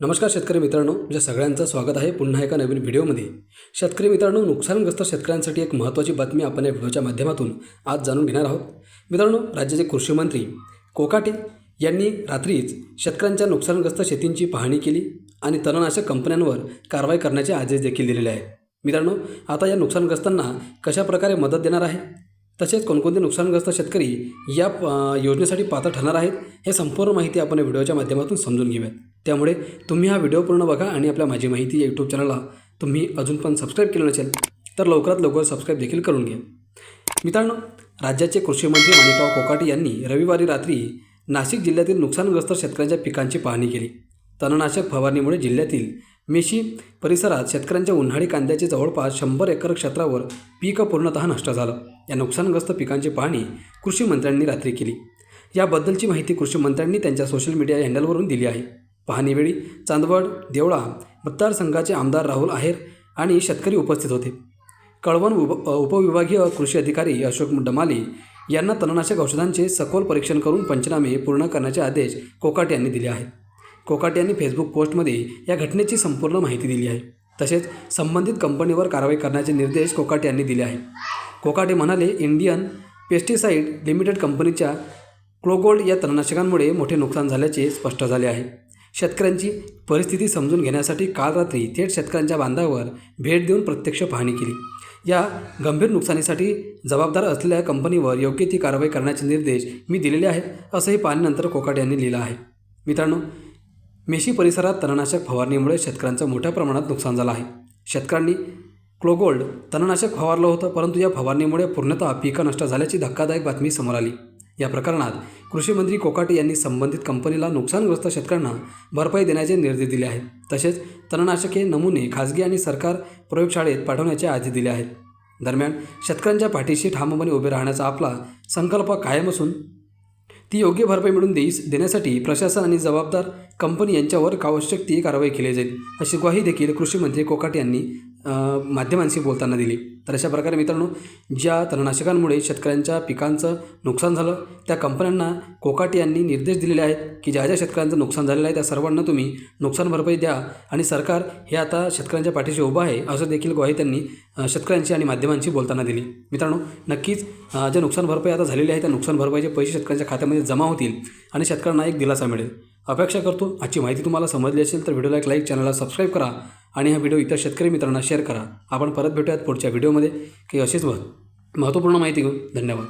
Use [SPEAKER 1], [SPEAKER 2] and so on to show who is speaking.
[SPEAKER 1] नमस्कार शेतकरी मित्रांनो तुमच्या सगळ्यांचं स्वागत आहे पुन्हा एका नवीन व्हिडिओमध्ये. शेतकरी मित्रांनो नुकसानग्रस्त शेतकऱ्यांसाठी एक महत्त्वाची बातमी आपण या व्हिडिओच्या माध्यमातून आज जाणून घेणार आहोत. मित्रांनो राज्याचे कृषी मंत्री कोकाटे यांनी रात्रीच शेतकऱ्यांच्या नुकसानग्रस्त शेतींची पाहणी केली आणि तणनाशक कंपन्यांवर कारवाई करण्याचे आदेश देखील दिलेले आहेत. मित्रांनो आता या नुकसानग्रस्तांना कशाप्रकारे मदत देणार आहे? तसेच कोणकोणते नुकसानग्रस्त शेतकरी या योजनेसाठी पात्र ठरणार आहेत? हे संपूर्ण माहिती आपण या व्हिडिओच्या माध्यमातून समजून घेऊयात. त्यामुळे तुम्ही हा व्हिडिओ पूर्ण बघा आणि आपल्या माझी माहिती या यूट्यूब चॅनलला तुम्ही अजून पण सबस्क्राईब केलं नसेल तर लवकरात लवकर सबस्क्राईब देखील करून घ्या. मित्रांनो राज्याचे कृषी मंत्री माणिकराव कोकाटे यांनी रविवारी रात्री नाशिक जिल्ह्यातील नुकसानग्रस्त शेतकऱ्यांच्या पिकांची पाहणी केली. तणनाशक फवारणीमुळे जिल्ह्यातील मेशी परिसरात शेतकऱ्यांच्या उन्हाळी कांद्याचे जवळपास शंभर एकर क्षेत्रावर पीक पूर्णतः नष्ट झालं. या नुकसानग्रस्त पिकांची पाहणी कृषी मंत्र्यांनी रात्री केली. याबद्दलची माहिती कृषी मंत्र्यांनी त्यांच्या सोशल मीडिया हँडलवरून दिली आहे. पाहणीवेळी चांदवड देवळा मतदारसंघाचे आमदार राहुल आहेर आणि शेतकरी उपस्थित होते. कळवण उप उपविभागीय कृषी अधिकारी अशोक डमाले यांना तणनाशक औषधांचे सखोल परीक्षण करून पंचनामे पूर्ण करण्याचे आदेश कोकाट यांनी दिले आहेत. कोकाट यांनी फेसबुक पोस्टमध्ये या घटनेची संपूर्ण माहिती दिली आहे. तसेच संबंधित कंपनीवर कारवाई करण्याचे निर्देश कोकाटे यांनी दिले आहे कोकाटे म्हणाले इंडियन पेस्टिसाईड लिमिटेड कंपनीच्या क्लोगोल्ड या तणनाशकांमुळे मोठे नुकसान झाल्याचे स्पष्ट झाले आहे. शेतकऱ्यांची परिस्थिती समजून घेण्यासाठी काल रात्री थेट शेतकऱ्यांच्या बांधावर भेट देऊन प्रत्यक्ष पाहणी केली. या गंभीर नुकसानीसाठी जबाबदार असलेल्या कंपनीवर योग्य ती कारवाई करण्याचे निर्देश मी दिलेले आहेत असंही पाहणीनंतर कोकाट यांनी लिहिलं आहे. मित्रांनो मेशी परिसरात तणनाशक फवारणीमुळे शेतकऱ्यांचं मोठ्या प्रमाणात नुकसान झालं आहे. शेतकऱ्यांनी क्लोगोल्ड तणनाशक फवारलं होतं परंतु या फवारणीमुळे पूर्णतः पिकं नष्ट झाल्याची धक्कादायक बातमी समोर आली. या प्रकरणात कृषी मंत्री कोकाटे यांनी संबंधित कंपनीला नुकसानग्रस्त शेतकऱ्यांना भरपाई देण्याचे निर्देश दिले आहेत. तसेच तणनाशके नमुने खाजगी आणि सरकार प्रयोगशाळेत पाठवण्याचे आदेश दिले आहेत. दरम्यान शेतकऱ्यांच्या पाठीशी ठामपणे उभे राहण्याचा आपला संकल्प कायम असून ती योग्य भरपाई मिळून देईस देण्यासाठी प्रशासन आणि जबाबदार कंपनी यांच्यावर आवश्यक ती कारवाई केली जाईल अशी ग्वाही देखील कृषी मंत्री कोकाटे यांनी माध्यमांशी बोलताना दिली. तर अशा प्रकारे मित्रांनो ज्या तणनाशकांमुळे शेतकऱ्यांच्या पिकांचं नुकसान झालं त्या कंपन्यांना कोकाटे यांनी निर्देश दिलेले आहेत की ज्या ज्या शेतकऱ्यांचं नुकसान झालेलं आहे त्या सर्वांना तुम्ही नुकसान भरपाई द्या आणि सरकार हे आता शेतकऱ्यांच्या पाठीशी उभं आहे असं देखील ग्वाही त्यांनी शेतकऱ्यांशी आणि माध्यमांशी बोलताना दिली. मित्रांनो नक्कीच जे ज्या नुकसान भरपाई आता झालेली आहे त्या नुकसान भरपाईचे पैसे शेतकऱ्यांच्या खात्यामध्ये जमा होतील आणि शेतकऱ्यांना एक दिलासा मिळेल. अपेक्षा करतो आजची माहिती तुम्हाला समजली असेल तर व्हिडिओला एक लाईक चॅनलला सबस्क्राईब करा. आणि हा व्हिडिओ इतर शेतकरी मित्रांना शेअर करा. आपण परत भेटूयात पुढच्या व्हिडिओमध्ये. काही अशीच महत्त्वपूर्ण माहिती घेऊन. धन्यवाद.